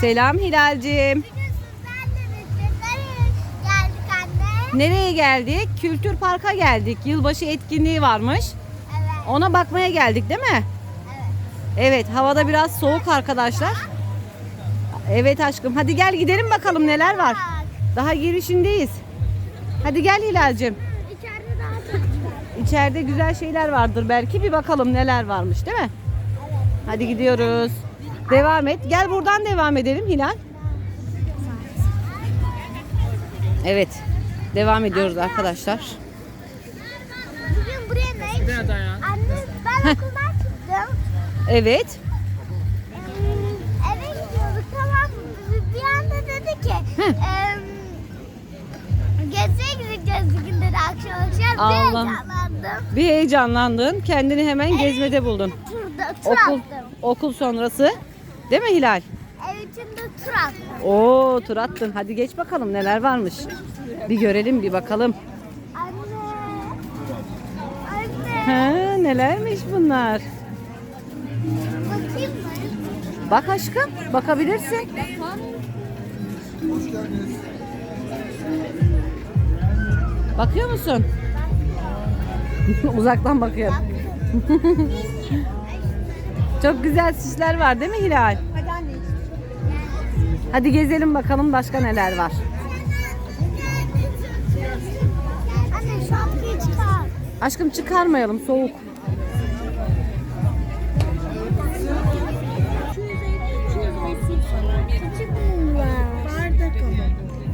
Selam Hilal'cim. Nereye geldik? Kültür Park'a geldik. Yılbaşı etkinliği varmış. Evet. Ona bakmaya geldik değil mi? Evet. Evet, havada biraz soğuk arkadaşlar. Evet aşkım. Hadi gel gidelim bakalım neler var. Daha girişindeyiz. Hadi gel Hilal'cim. İçeride daha çok var. İçeride güzel şeyler vardır belki. Bir bakalım neler varmış değil mi? Evet. Hadi gidiyoruz. Devam et. Gel buradan devam edelim Hilal. Evet. Devam ediyoruz arkadaşlar. Bugün buraya ne? Anne ben okuldan çıktım. Evet. Eve gidiyorduk tamam mı? Bir- anda dedi ki eee Geziye gideceğiz bugün dedi akşam akşam. Allah. Bir heyecanlandım. Bir heyecanlandın. Kendini hemen gezmede buldun. Turda tur Okul attım. okul sonrası. Değil mi Hilal? Ev içinde tur attım. Oo tur attın. Hadi geç bakalım neler varmış. Bir görelim bir bakalım. Anne. Anne. Ha, nelermiş bunlar? Bakayım mı? Bak aşkım bakabilirsin. Bakıyor musun? Uzaktan bakıyorum. Çok güzel süsler var değil mi Hilal? Hadi anne. Hadi gezelim bakalım başka neler var. Anne şapkayı çıkar. Aşkım çıkarmayalım soğuk.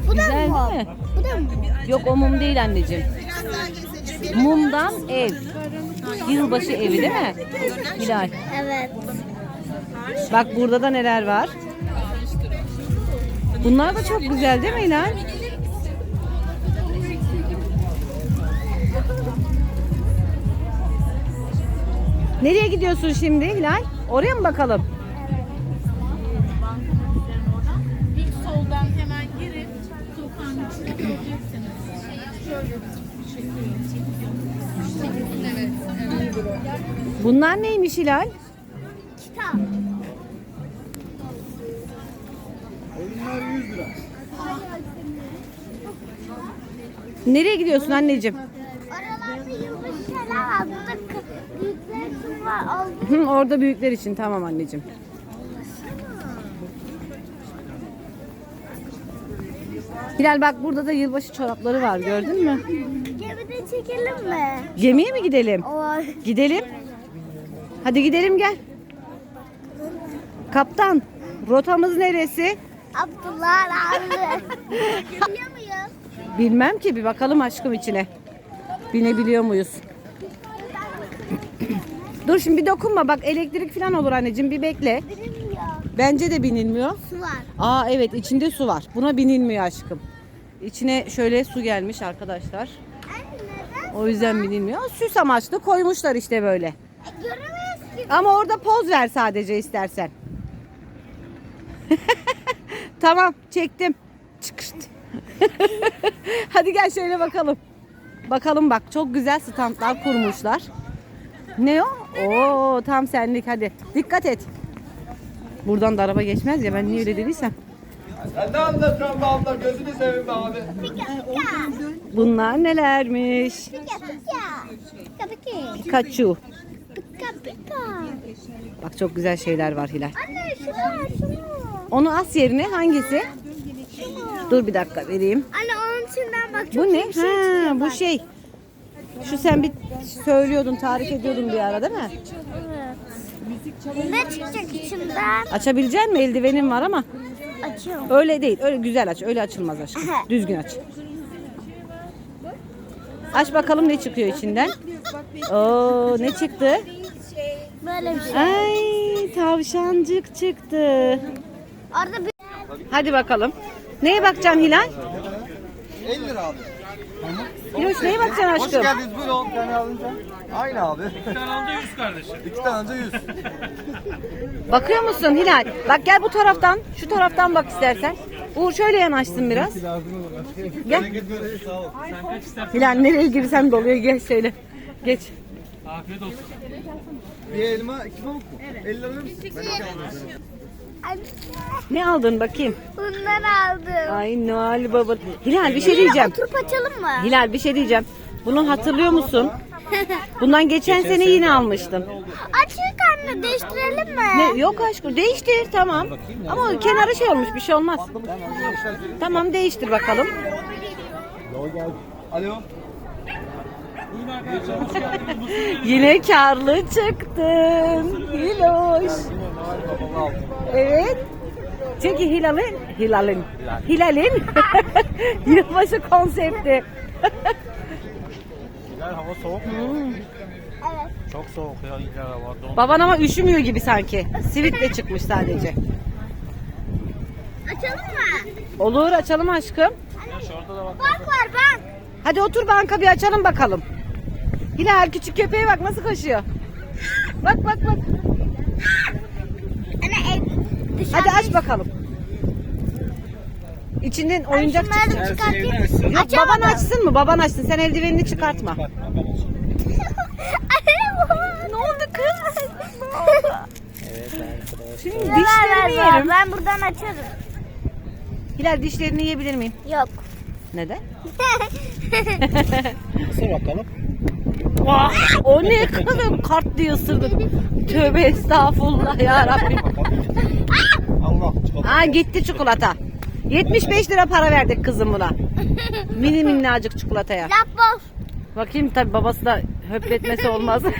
Bu da Güzel mı? değil mi? Bu da mı? Yok o mum değil anneciğim. Mumdan ev. Yılbaşı evi değil mi? Hilal. Evet. Bak burada da neler var. Bunlar da çok güzel değil mi Hilal? Nereye gidiyorsun şimdi Hilal? Oraya mı bakalım? Bunlar neymiş Hilal? Kitap. Nereye gidiyorsun anneciğim? Oralarda yılbaşı şeyler var. Burada k- büyükler için var. Hı, orada büyükler için tamam anneciğim. Hilal bak burada da yılbaşı çorapları var gördün mü? Gemide çekelim mi? Gemiye mi gidelim? Oy. Gidelim. Hadi gidelim gel. Kaptan, rotamız neresi? Abdullah abi. Biliyor muyuz? Bilmem ki bir bakalım aşkım içine. Binebiliyor muyuz? Dur şimdi bir dokunma bak elektrik falan olur anneciğim bir bekle. Bilmiyor. Bence de binilmiyor. Su var. Aa evet içinde su var. Buna binilmiyor aşkım. İçine şöyle su gelmiş arkadaşlar. O yüzden binilmiyor. Süs amaçlı koymuşlar işte böyle. Ki. Ama orada poz ver sadece istersen. tamam çektim. Çıkıştı. Hadi gel şöyle bakalım. Bakalım bak çok güzel standlar kurmuşlar. Ne o? Oo tam senlik hadi. Dikkat et. Buradan da araba geçmez ya ben niye öyle dediysem. Sen ne anlatıyorsun be abla? Gözünü seveyim be abi. Bunlar nelermiş? Pika pika. Pika pika. Pikachu. Pika pika. Bak çok güzel şeyler var Hilal. Anne şunu ver şunu. Onu as yerine hangisi? Dur bir dakika vereyim. Anne onun içinden bak çok Bu ne? şey Ha, bu şey. Şu sen bir söylüyordun, tarif ediyordun bir ara değil mi? Evet. Ne çıkacak içinden? Açabilecek mi? Eldivenin var ama. Açıyorum. Öyle değil. Öyle güzel aç. Öyle açılmaz aşkım. Düzgün aç. Aç bakalım ne çıkıyor içinden. Oo ne çıktı? Böyle bir şey. Ay tavşancık çıktı. Orada bir Hadi bakalım. Neye bakacaksın Hilal? 50 lira abi. Hiloş neye bakacaksın Hoş aşkım? geldiniz buyurun. Bir tane alınca. Aynı abi. Bir tane alınca 100 kardeşim. İki tane alınca 100. Bakıyor musun Hilal? Bak gel bu taraftan, şu taraftan bak istersen. Uğur şöyle yanaşsın biraz. Gel. Sağ ol. Sen kaç istersen Hilal nereye girsem doluyor gel şöyle. Geç. afiyet olsun. Bir elma, iki pamuk mu? Evet. 50 lira verir Anne. Ne aldın bakayım? Bunları aldım. Ay Noel Baba. Hilal bir şey diyeceğim. Oturup açalım mı? Hilal bir şey diyeceğim. Bunu hatırlıyor musun? Bundan geçen sene yine almıştın. Açık anne değiştirelim mi? Ne, yok aşkım değiştir tamam. Ama kenarı şey olmuş bir şey olmaz. Tamam değiştir bakalım. Alo. Yine karlı çıktın. Hiloş. Evet. Çünkü Hilal'in, Hilal'in, Hilal'in yılbaşı konsepti. Hilal hava soğuk mu? Evet. Çok soğuk ya Hilal hava. Don. Baban ama üşümüyor gibi sanki. Sivitle çıkmış sadece. Açalım mı? Olur açalım aşkım. Ya şurada da bak. Bank var bank. Hadi otur banka bir açalım bakalım. Hilal küçük köpeğe bak nasıl koşuyor. Bak bak bak. Anne ev dışarı. Hadi aç bakalım. İçinden oyuncak. Şunları çıkartayım. Yok baban açsın mı? Baban açsın. Sen eldivenini çıkartma. Ne oldu kız? Şimdi ver, ver. yerim. Ben buradan açarım. Hilal dişlerini yiyebilir miyim? Yok. Neden? Isır bakalım. Vah, o ne kızım? Kart diye ısırdın. Tövbe estağfurullah ya Rabbim. Aa gitti çikolata. 75 lira para verdik kızım buna. Mini minnacık çikolataya. Laf boz. Bakayım tabi babası da höpletmesi olmaz.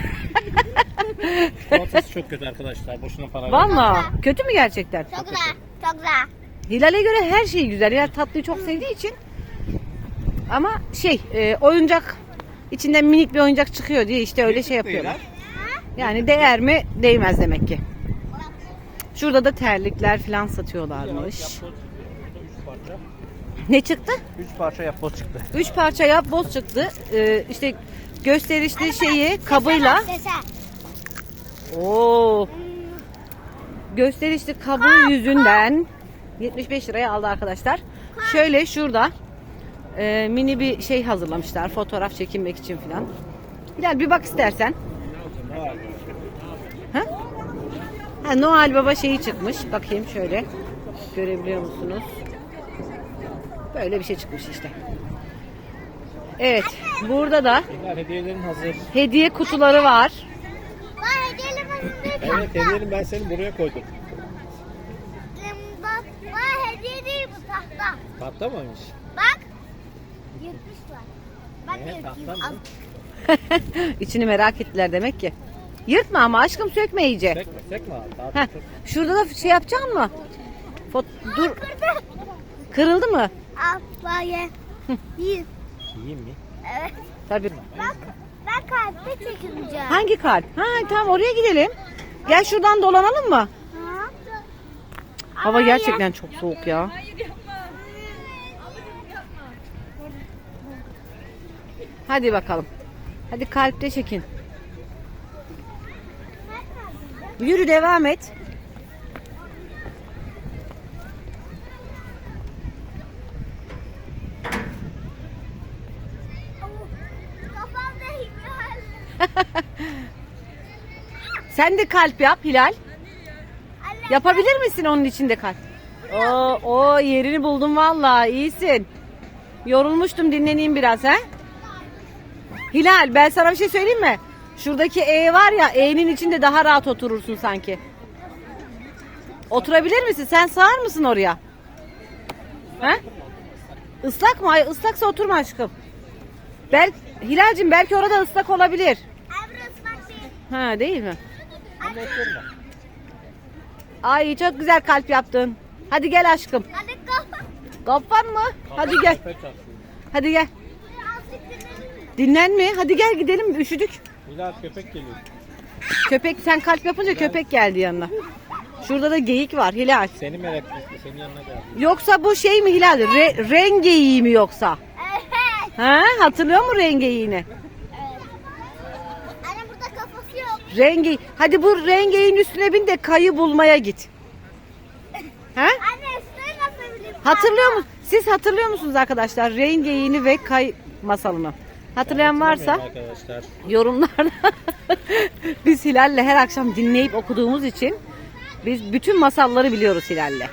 Çikolatası çok kötü arkadaşlar. Boşuna para ver. Valla kötü mü gerçekten? Çok güzel. Çok güzel. Hilal'e göre her şey güzel. Hilal tatlıyı çok sevdiği için. Ama şey e, oyuncak içinden minik bir oyuncak çıkıyor diye işte öyle şey yapıyorlar. Yani değer mi? Değmez demek ki. Şurada da terlikler falan satıyorlarmış. Ne çıktı? Üç parça yapboz çıktı. Üç parça yap boz çıktı. Ee, işte gösterişli şeyi kabıyla. Oo. Gösterişli kabı yüzünden 75 liraya aldı arkadaşlar. Şöyle şurada e, mini bir şey hazırlamışlar fotoğraf çekinmek için falan. Hilal bir bak istersen. Ha? Noel Baba şeyi çıkmış. Bakayım şöyle. Görebiliyor musunuz? Böyle bir şey çıkmış işte. Evet. Burada da hediyelerin hazır. hediye kutuları var. Var hediyelim önünde Evet hediyelerin ben seni buraya koydum. Bak, var hediye değil bu tahta. Tahta mıymış? Bak. Yırtmışlar. Ben de Evet, yırtayım. tahta Al. mı? İçini merak ettiler demek ki. Yırtma ama aşkım sökme iyice. Sekme, sekme abi. Tahta Heh, çok. şurada da şey yapacaksın mı? Fot dur. Kırdı. Kırıldı mı? Ye. Yiyin. Yiyeyim mi? Evet. Tabii. Bak. Ben kalpte çekileceğim. Hangi kalp? Ha tamam oraya gidelim. Gel şuradan dolanalım mı? Ha? Hava gerçekten çok soğuk ya. Hadi bakalım. Hadi kalpte çekin. Yürü devam et. Sen de kalp yap Hilal. Yapabilir misin onun içinde kalp? Oo, o yerini buldum vallahi iyisin. Yorulmuştum dinleneyim biraz ha. Hilal ben sana bir şey söyleyeyim mi? Şuradaki E var ya E'nin içinde daha rahat oturursun sanki. Oturabilir misin? Sen sığar mısın oraya? Ha? Islak mı? Ay ıslaksa oturma aşkım. Bel Hilal'cim belki orada ıslak olabilir. Ha değil mi? Ay çok güzel kalp yaptın. Hadi gel aşkım. Hadi kafa. Kafan mı? Hadi gel. Hadi gel. Dinlenin mi? Hadi gel gidelim. Üşüdük. Hilal köpek geliyor. Köpek sen kalp yapınca köpek geldi yanına. Şurada da geyik var Hilal. Seni merak etti. Senin yanına geldi. Yoksa bu şey mi Hilal? Re, rengeyiği mi yoksa? Evet. Ha? Hatırlıyor musun rengeyiğini? Anne burada kafası yok. Rengi. Hadi bu rengeyiğin üstüne bin de kayı bulmaya git. Ha? Anne üstüne nasıl bileyim? Hatırlıyor musun? Siz hatırlıyor musunuz arkadaşlar? Rengeyiğini ve kay masalını. Hatırlayan varsa Arkadaşlar. yorumlarda biz Hilal'le her akşam dinleyip okuduğumuz için Biz bütün masalları biliyoruz Hilal'le.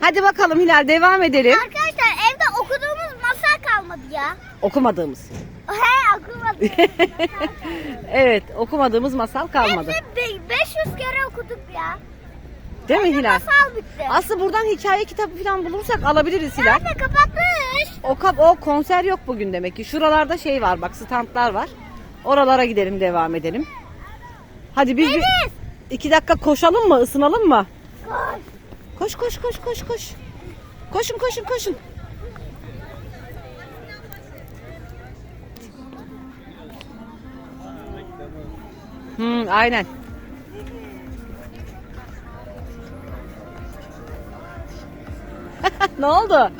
Hadi bakalım Hilal devam edelim. Arkadaşlar evde okuduğumuz masal kalmadı ya. Okumadığımız. He okumadık. evet okumadığımız masal kalmadı. Hepsini be- 500 kere okuduk ya. Değil mi Hilal? Masal bitti. Aslında buradan hikaye kitabı falan bulursak alabiliriz Hilal. Nerede kapatmış? O, kap, o konser yok bugün demek ki. Şuralarda şey var bak standlar var. Oralara gidelim devam edelim. Hadi biz bir iki dakika koşalım mı ısınalım mı? Koş koş koş koş koş. Koşun koşun koşun. Hmm, aynen. ne oldu?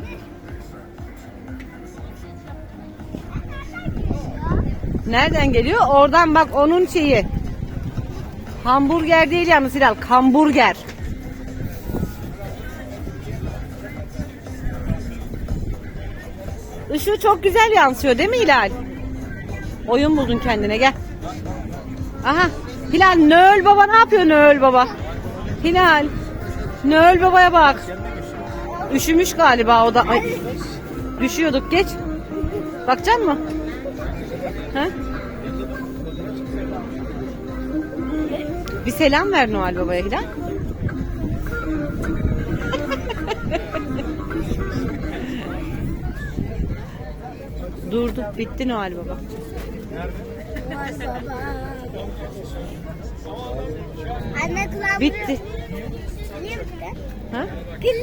Nereden geliyor? Oradan bak onun şeyi. Hamburger değil yalnız Hilal. Kamburger. Işığı çok güzel yansıyor değil mi Hilal? Oyun buldun kendine gel. Aha. Hilal Nöl Baba ne yapıyor Nöl Baba? Hilal. Nöl Baba'ya bak. Üşümüş galiba o da. Ay. Düşüyorduk geç. Bakacak mı? Ha? Bir selam ver Noel Baba'ya Hilal. Durdu. Bitti Noel Baba. Anne kulağım Bitti. Ha?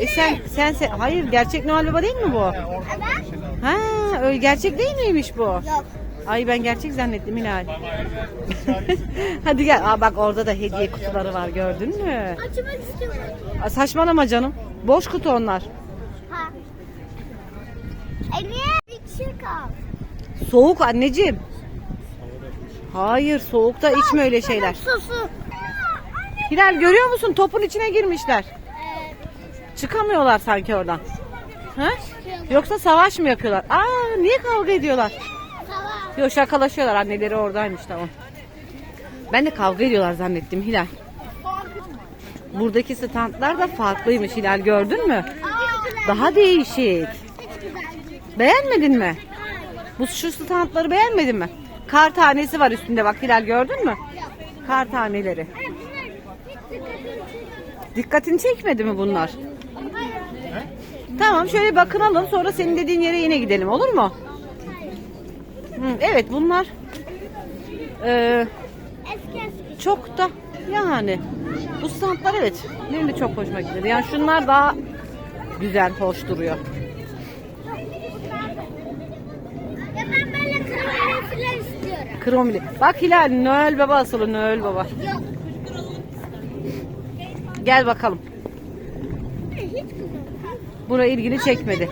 E sen, sen, sen, hayır gerçek Noel Baba değil mi bu? Evet. Ha, öyle gerçek değil miymiş bu? Yok. Ay ben gerçek zannettim Hilal. Hadi gel. Aa bak orada da hediye kutuları var gördün mü? Açmak istiyorum. Aa, saçmalama canım. Boş kutu onlar. Ha. E niye? Kal. Soğuk anneciğim. Hayır soğukta içme öyle şeyler. Su su. Hilal görüyor musun? Topun içine girmişler. Çıkamıyorlar sanki oradan. Ha? Yoksa savaş mı yapıyorlar? Aa niye kavga ediyorlar? Yok şakalaşıyorlar anneleri oradaymış tamam. Ben de kavga ediyorlar zannettim Hilal. Buradaki standlar da farklıymış Hilal gördün mü? Daha değişik. Beğenmedin mi? Bu şu standları beğenmedin mi? Kar tanesi var üstünde bak Hilal gördün mü? Kar taneleri. Dikkatini çekmedi mi bunlar? Tamam şöyle bakınalım sonra senin dediğin yere yine gidelim olur mu? Hı, evet bunlar eski. çok da yani bu standlar evet benim de çok hoşuma gitti. Yani şunlar daha güzel hoş duruyor. Kromili. Bak Hilal Noel Baba asılı Noel Baba. Yok. Gel bakalım. Bura ilgini çekmedi.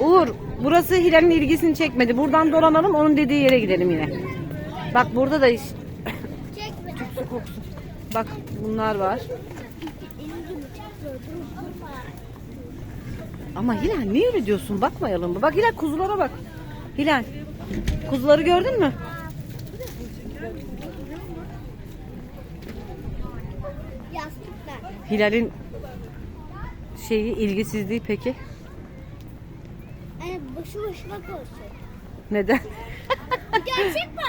Uğur burası Hilal'in ilgisini çekmedi. Buradan dolanalım onun dediği yere gidelim yine. Bak burada da iş. Su koksun. Bak bunlar var. Ama Hilal niye öyle diyorsun? Bakmayalım mı? Bak Hilal kuzulara bak. Hilal. Kuzuları gördün mü? Hilal'in şeyi ilgisizliği peki? Yani boşu boşuna konuşuyor. Neden? Gerçek mi?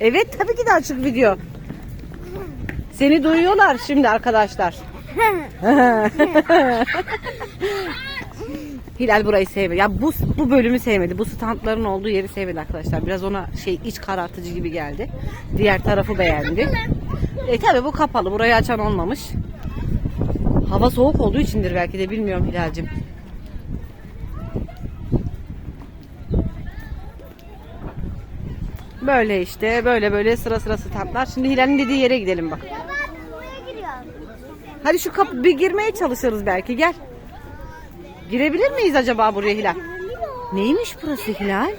Evet tabii ki de açık video. Seni duyuyorlar şimdi arkadaşlar. Hilal burayı sevmedi. Ya bu bu bölümü sevmedi. Bu standların olduğu yeri sevmedi arkadaşlar. Biraz ona şey iç karartıcı gibi geldi. Diğer tarafı beğendi. E tabii bu kapalı. Burayı açan olmamış. Hava soğuk olduğu içindir belki de bilmiyorum Hilal'cim. Böyle işte böyle böyle sıra sıra standlar. Şimdi Hilal'in dediği yere gidelim bak. Hadi şu kapı bir girmeye çalışırız belki gel. Girebilir miyiz acaba buraya Hilal? Neymiş burası Hilal?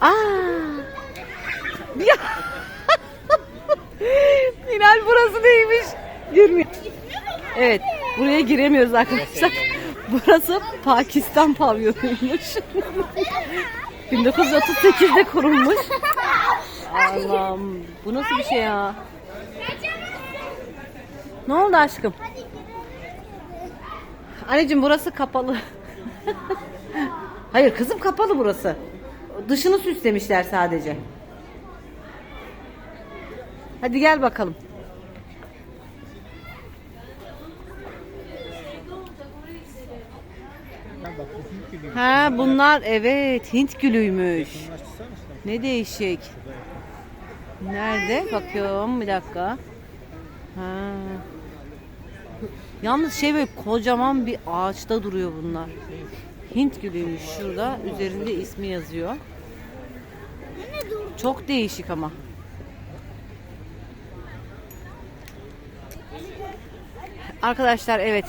Aa! Ya! Hilal burası neymiş? Girmiyor. Evet, buraya giremiyoruz arkadaşlar. Burası Pakistan pavyonuymuş. 1938'de kurulmuş. Allah'ım, bu nasıl bir şey ya? Ne oldu aşkım? Anneciğim burası kapalı. Hayır kızım kapalı burası. Dışını süslemişler sadece. Hadi gel bakalım. Ha bak bu Hint gibi. Ha bunlar evet Hint gülüymüş. Ne değişik. Nerede? Bakıyorum bir dakika. Ha. Yalnız şey böyle kocaman bir ağaçta duruyor bunlar. Hint gülüymüş şurada. Üzerinde ismi yazıyor. Çok değişik ama. Arkadaşlar evet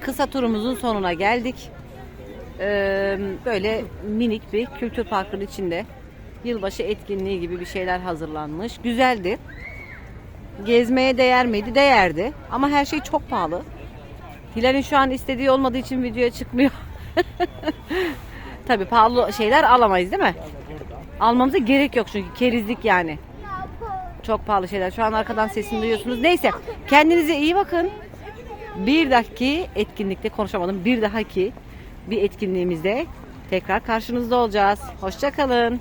kısa turumuzun sonuna geldik. Ee, böyle minik bir kültür parkının içinde yılbaşı etkinliği gibi bir şeyler hazırlanmış. Güzeldi. Gezmeye değer miydi? Değerdi. Ama her şey çok pahalı. Hilal'in şu an istediği olmadığı için videoya çıkmıyor. Tabii pahalı şeyler alamayız değil mi? Almamıza gerek yok çünkü kerizlik yani. Çok pahalı şeyler. Şu an arkadan sesini duyuyorsunuz. Neyse kendinize iyi bakın. Bir dahaki etkinlikte konuşamadım. Bir dahaki bir etkinliğimizde tekrar karşınızda olacağız. Hoşçakalın.